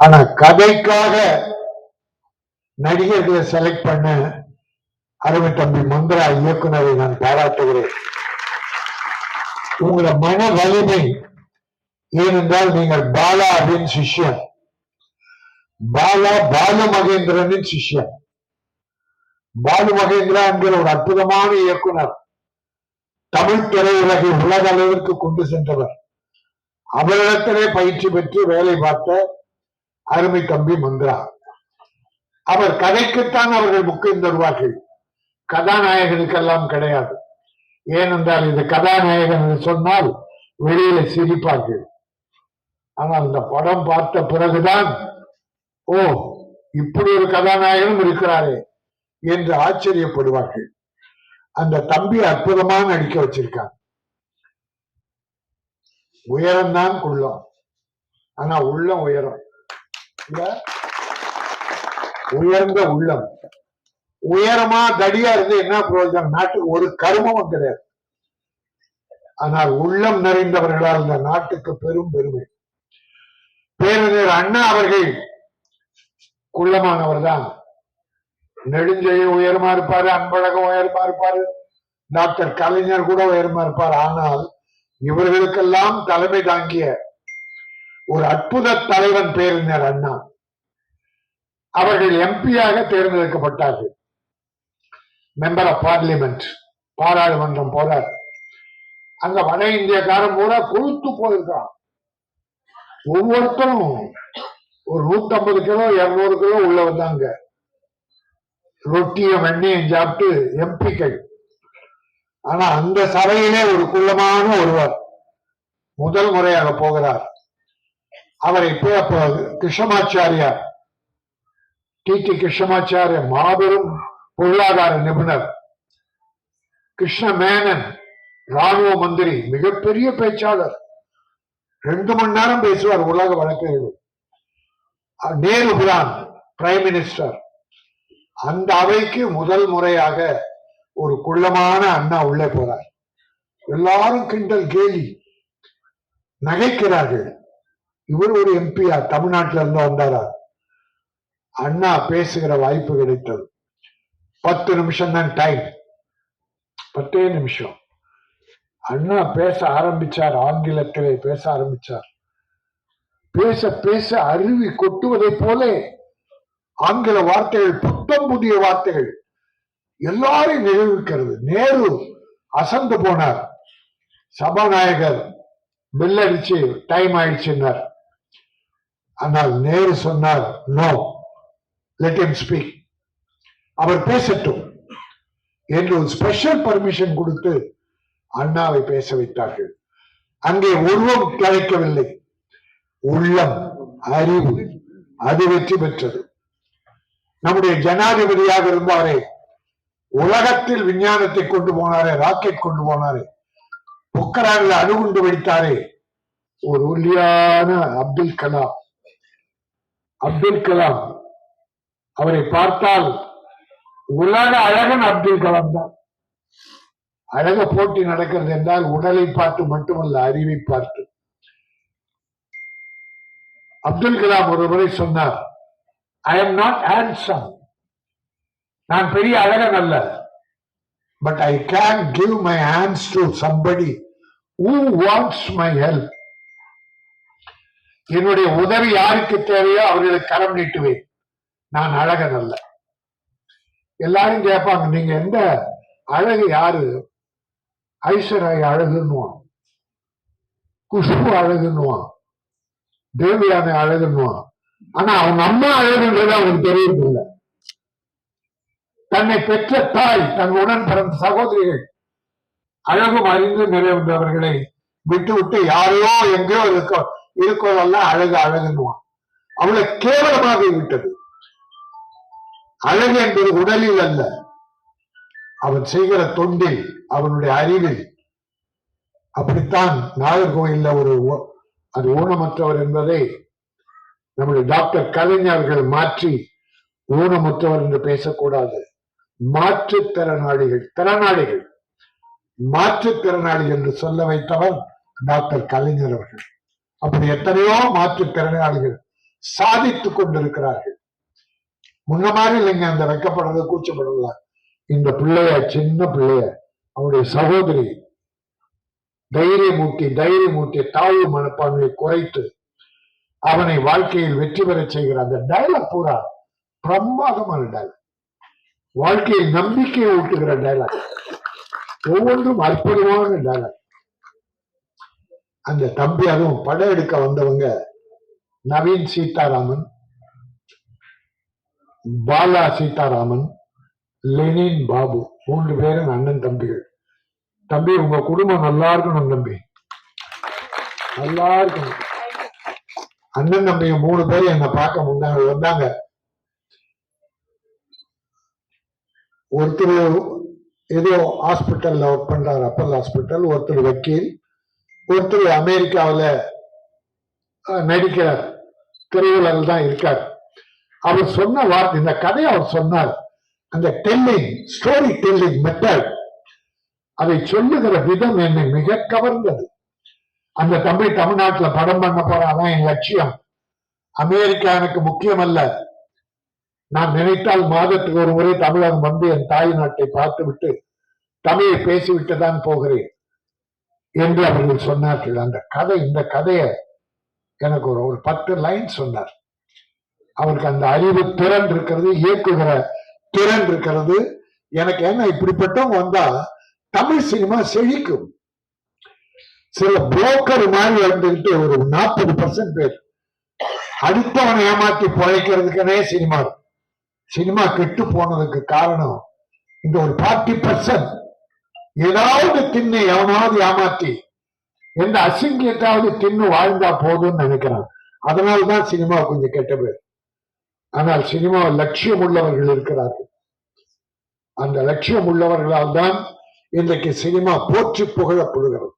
ஆனா கதைக்காக நடிகர்களை செலக்ட் பண்ண அருமை தம்பி மந்திரா இயக்குனரை நான் பாராட்டுகிறேன். உங்களோட மன வலிமை ஏனென்றால் நீங்கள் பாலா அப்படின்னு சிஷ்யன். பாலா பாலு மகேந்திரனின் சிஷ்யன். பாலு மகேந்திரா என்கிற ஒரு அற்புதமான இயக்குனர். தமிழ் திரையுலகை உலக அளவிற்கு கொண்டு சென்றவர். அவரிடத்திலே பயிற்சி பெற்று வேலை பார்த்த அருமை தம்பி மந்திரா. அவர் கதைக்குத்தான் அவர்கள் முக்கியம் தருவார்கள். கதாநாயகனுக்கெல்லாம் கிடையாது. ஏனென்றால் இது கதாநாயகன் என்று சொன்னால் வெளியில சிரிப்பார்கள். ஆனால் இந்த படம் பார்த்த பிறகுதான் ஓ இப்படி ஒரு கதாநாயகனும் இருக்கிறாரே என்று ஆச்சரியப்படுவார்கள். அந்த தம்பி அற்புதமாக நடிக்க வச்சிருக்காங்க உயரம்தான் குள்ளம். ஆனா உள்ளம் உயரம். உயர்ந்த உள்ளம். உயரமா தடியா இருந்து என்ன பிரயோஜனம் நாட்டுக்கு ஒரு கருமமும் கிடையாது. ஆனால் உள்ளம் நிறைந்தவர்களால் இந்த நாட்டுக்கு பெரும் பெருமை. பேரறிஞர் அண்ணா அவர்கள் குள்ளமானவர் தான். நெடுஞ்செழி உயரமா இருப்பாரு அன்பழகம் உயரமா இருப்பாரு டாக்டர் கலைஞர் கூட உயரமா இருப்பார். ஆனால் இவர்களுக்கெல்லாம் தலைமை தாங்கிய ஒரு அற்புத தலைவன் பேரறிஞர் அண்ணா. அவர்கள் எம்பியாக தேர்ந்தெடுக்கப்பட்டார்கள். மெம்பர் ஆஃப் பார்லிமெண்ட் பாராளுமன்றம் போறார். அங்க வட இந்தியக்காரன் பூரா கொழுத்து போயிருக்கான். ஒவ்வொருத்தரும் ஒரு நூத்தம்பது கிலோ இருநூறு கிலோ உள்ள வந்தாங்க. ரொட்டியும் வெண்ணையும் சாப்பிட்டு எம்பிக்கள் ஆனா அந்த சபையிலே ஒரு குள்ளமான ஒருவர் முதல் முறையாக போகிறார். அவரை போய் அப்போ கிருஷ்ணமாச்சாரியார் டி. டி. கிருஷ்ணமாச்சாரிய மாபெரும் பொருளாதார நிபுணர். கிருஷ்ண மேனன் ராணுவ மந்திரி மிகப்பெரிய பேச்சாளர். ரெண்டு மணி நேரம் பேசுவார் உலக வழக்கறிஞர் நேரு பிரான் பிரைம் மினிஸ்டர். அந்த அவைக்கு முதல் முறையாக ஒரு குள்ளமான அண்ணா உள்ளே போறார். எல்லாரும் கிண்டல் கேலி நகைக்கிறார்கள். இவர் ஒரு எம்பியா தமிழ்நாட்டில இருந்து வந்தாரா? அண்ணா பேசுகிற வாய்ப்பு கிடைத்தது. பத்து நிமிஷம் தான் டைம் பத்தே நிமிஷம். அண்ணா பேச ஆரம்பிச்சார் ஆங்கிலத்திலே பேச ஆரம்பிச்சார். பேச பேச அருவி கொட்டுவதைப் போல ஆங்கில வார்த்தைகள் புத்தம் புதிய வார்த்தைகள் எல்லாரையும் நிகழ்விக்கிறது நேரு அசந்து போனார். சபாநாயகர் பெல்லடிச்சு டைம் ஆயிடுச்சுன்னார். ஆனால் நேரு சொன்னார் நோ லெட் எம் ஸ்பீக் அவர் பேசட்டும் என்று ஒரு ஸ்பெஷல் பர்மிஷன் கொடுத்து அண்ணாவை பேச வைத்தார்கள். அங்கே உருவம் கிடைக்கவில்லை. உள்ளம் அறிவு அது வெற்றி பெற்றது. நம்முடைய ஜனாதிபதியாக இருந்தாரே உலகத்தில் விஞ்ஞானத்தை கொண்டு போனாரே ராக்கெட் கொண்டு போனாரே பொக்கரானில் அணுகுண்டு வைத்தாரே ஒரு ஒல்லியான அப்துல் கலாம் அப்துல் கலாம் அவரை பார்த்தால் உலக அழகன் அப்துல் கலாம் தான். அழக போட்டி நடக்கிறது என்றால் உடலை பார்த்து மட்டுமல்ல அறிவை பார்த்து. அப்துல் கலாம் ஒரு முறை சொன்னார் ஐ எம் நாட் ஹேண்ட்ஸம் நான் பெரிய அழகன் அல்ல. But I can give my hands to somebody who wants my help என்னுடைய உதவி யாருக்கு தேவையோ அவர்களுக்கு கரம் நீட்டுவேன். நான் அழகன் அல்ல எல்லாரும் கேட்பாங்க நீங்க எந்த அழகு யாரு? ஐஸ்வர்யா அழகுன்னுவான். குஷ்பு அழகுன்னுவான். தேவியான அழகுன்னுவான். ஆனா அவங்க அம்மா அழகுன்றது அவனுக்கு தெரியறது இல்லை. தன்னை பெற்ற தாய் தன் உடன் பிறந்த சகோதரிகள் அழகும் அறிந்து நிறைவந்தவர்களை விட்டு விட்டு யாரையோ எங்கேயோ இருக்க இருக்கோதெல்லாம் அழகு அழகுன்னுவான். அவளை கேவலமாக விட்டது. அழகு என்பது உடலில் அல்ல. அவன் செய்கிற தொண்டில் அவனுடைய அறிவில் அப்படித்தான் நாகர்கோயில்ல ஒரு அது ஊனமற்றவர் என்பதை நம்முடைய டாக்டர் கலைஞர்கள் மாற்றி ஊனமுற்றவர் என்று பேசக்கூடாது. மாற்றுத்திறனாளிகள் திறனாளிகள். மாற்றுத்திறனாளி என்று சொல்ல வைத்தவர் டாக்டர் கலைஞர் அவர்கள். அப்படி எத்தனையோ மாற்றுத்திறனாளிகள் சாதித்துக் கொண்டிருக்கிறார்கள். முன்ன மாதிரி இல்லைங்க அந்த வெக்கப்படுறது கூச்சப்படல இந்த பிள்ளைய சின்ன பிள்ளைய அவருடைய சகோதரி தைரியமூட்டி தைரியமூட்டி தாழ்வு மனப்பான்மையை குறைத்து அவனை வாழ்க்கையில் வெற்றி பெற செய்கிற அந்த டயலாக் பூரா பிரமாதமான டைலாக் வாழ்க்கையில் நம்பிக்கையை ஊட்டுகிற டயலாக் ஒவ்வொன்றும் அற்புதமான டயலாக் அந்த தம்பி அதுவும் படம் எடுக்க வந்தவங்க நவீன் சீதாராமன் பாலா சீதாராமன் லெனின் பாபு மூன்று பேரும் அண்ணன் தம்பிகள். தம்பி உங்க குடும்பம் நல்லா இருக்கணும் தம்பி. நல்லா இருக்கணும். அண்ணன் தம்பிங்க மூணு பேர் என்னை பார்க்க முன்னாங்க வந்தாங்க. ஒருத்தர் ஏதோ ஹாஸ்பிட்டல்ல ஒர்க் பண்றாரு அப்பல் ஹாஸ்பிட்டல் ஒருத்தர் வக்கீல் ஒருத்தர் அமெரிக்காவில் நடிக்கிறார். திரையுலகில் தான் இருக்கார். அவர் சொன்ன வார்த்தை இந்த கதையை அவர் சொன்னார். அந்த டெல்லிங் ஸ்டோரி டெல்லிங் மெத்தட் அதை சொல்லுகிற விதம் என்னை மிக கவர்ந்தது. அந்த தம்பி தமிழ்நாட்டுல படம் பண்ண போறாதான் என் லட்சியம். அமெரிக்கா எனக்கு முக்கியம் அல்ல நான் நினைத்தால் மாதத்துக்கு ஒரு முறை தமிழகம் வந்து என் தாய் நாட்டை பார்த்து விட்டு தமிழை பேசிவிட்டு தான் போகிறேன். என்று அவர்கள் சொன்னார்கள். அந்த கதை இந்த கதையை எனக்கு ஒரு ஒரு பத்து லைன் சொன்னார். அவருக்கு அந்த அறிவு திறன் இருக்கிறது இயக்குகிற திறன் இருக்கிறது. எனக்கு என்ன இப்படிப்பட்டவங்க வந்தா தமிழ் சினிமா செழிக்கும். சில புரோக்கர் மாதிரி வந்துகிட்டு ஒரு நாற்பது பர்சன்ட் பேர் அடுத்தவனை ஏமாத்தி பிழைக்கிறதுக்குனே சினிமா. சினிமா கெட்டு போனதுக்கு காரணம் இந்த ஒரு பார்ட்டி பர்சன்ட் ஏதாவது தின்னு எவனாவது ஏமாத்தி எந்த அசிங்கத்தாவது தின்னு வாழ்ந்தா போதும்னு நினைக்கிறான். அதனால்தான் சினிமா கொஞ்சம் கெட்ட பேர் ஆனால் சினிமா லட்சியம் உள்ளவர்கள் இருக்கிறார்கள். அந்த லட்சியம் உள்ளவர்களால் தான் இன்றைக்கு சினிமா போற்றி புகழப்படுகிறது.